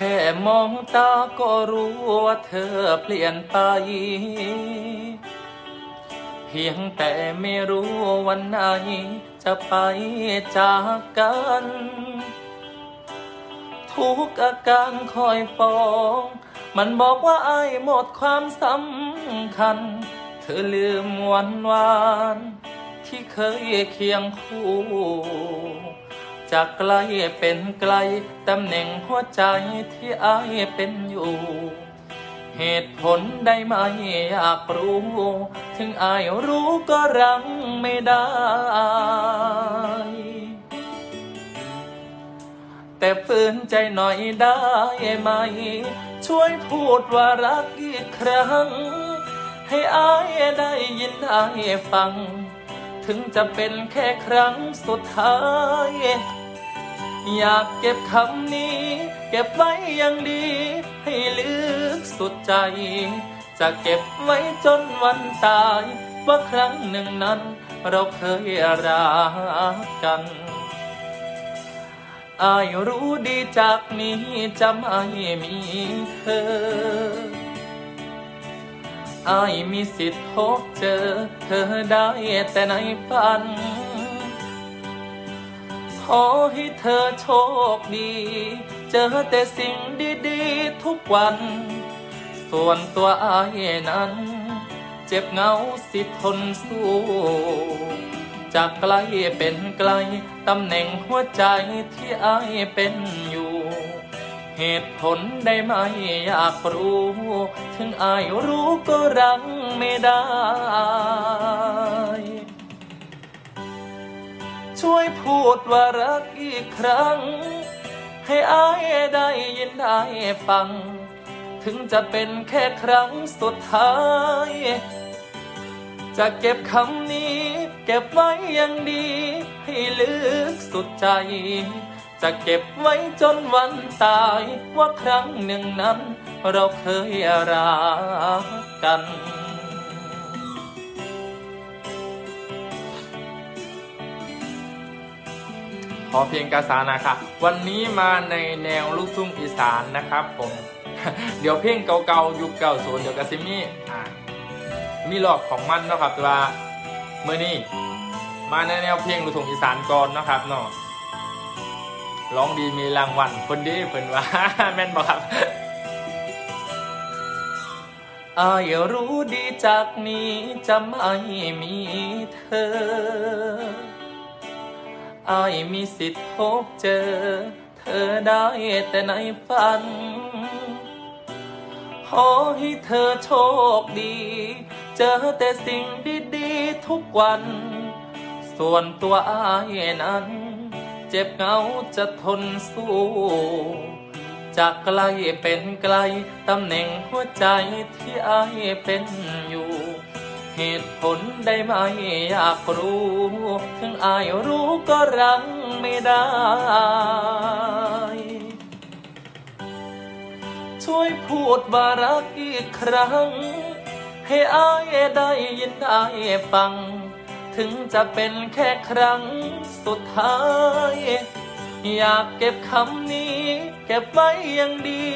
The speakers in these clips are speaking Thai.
ค่มองตาก็รู้ว่าเธอเปลี่ยนไป เพียงแต่ไม่รู้วันไหนจะไปจากกัน ทุกอาการคอยฟ้อง มันบอกว่าไอ้ายหมดความสำคัญ เธอลืมวันวาน ที่เคยเคียงคู่ จากไกลเป็นไกล ตำแหน่งหัวใจที่อายเป็นอยู่ เหตุผลได้ไหมอยากรู้ ถึงอายรู้ก็รังไม่ได้ แต่ฝืนใจหน่อยได้ไหม ช่วยพูดว่ารักอีกครั้ง ให้อายได้ยินอายฟัง ถึงจะเป็นแค่ครั้งสุดท้าย อยากเก็บคำนี้ เก็บไว้อย่างดี ให้ลึกสุดใจ จะเก็บไว้จนวันตาย ว่าครั้งหนึ่งนั้น เราเคยรักกันอายรู้ดีจากนี้จะไม่มีเธอ อายมีสิทธิ์พบเจอ เธอได้แต่ในฝัน ขอให้เธอโชคดี เจอแต่สิ่งดีๆทุกวัน ส่วนตัวอายนั้น เจ็บเหงาสิทนสู้จากไกลเป็นไกล ตำแหน่งหัวใจที่อายเป็นอยู่ เหตุผลได้ไหมอยากรู้ ถึงอายรู้ก็รังไม่ได้ ช่วยพูดว่ารักอีกครั้ง ให้อายได้ยินได้ฟัง ถึงจะเป็นแค่ครั้งสุดท้าย จะเก็บคำนี้ เก็บไว้อย่างดี ให้ลึกสุดใจ จะเก็บไว้จนวันตายว่าครั้งหนึ่งนั้น เราเคยรักกัน ขอเพียงกาสานะครับวันนี้มาในแนวลูกทุ่งอีสานนะครับผม เดี๋ยวเพลงเก่าๆ ยุคเก่าศูนย์เดี๋ยวกระซิมี่มีหลอกของมันนะครับแต่ว่าเมื่อนี้มาในแนวเพลงลูกทุ่งอีสานก่อนนะครับเนาะ ร้องดีมีรางวัลคนดีเพิ่นว่าแม่นบอกครับอายรู้ดีจากนี้จะไม่มีเธออายมีสิทธิ์พบเจอ เธอได้แต่ในฝัน ขอให้เธอโชคดี เจอแต่สิ่งดีๆทุกวัน ส่วนตัวอายนั้น จ็บเหงาจะทนสู้ จากไกลเป็นไกล ตำแหน่งหัวใจที่อายเป็นอยู่ เหตุผลได้ไหมอยากรู้ ถึงอายรู้ก็รังไม่ได้ ช่วยพูดว่ารักอีกครั้ง ให้อายได้ยินได้ฟัง ถึงจะเป็นแค่ครั้งสุดท้าย อยากเก็บคำนี้ เก็บไว้อย่างดี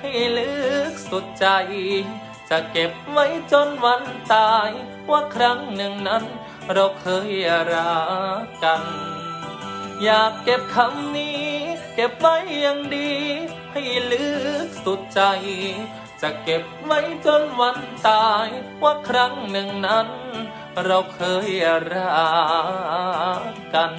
ให้ลึกสุดใจ จะเก็บไว้จนวันตาย ว่าครั้งหนึ่งนั้น เราเคยรักกัน อยากเก็บคำนี้ เก็บไว้อย่างดี ให้ลึกสุดใจจะเก็บไว้จนวันตายว่าครั้งหนึ่งนั้น เราเคยรักกัน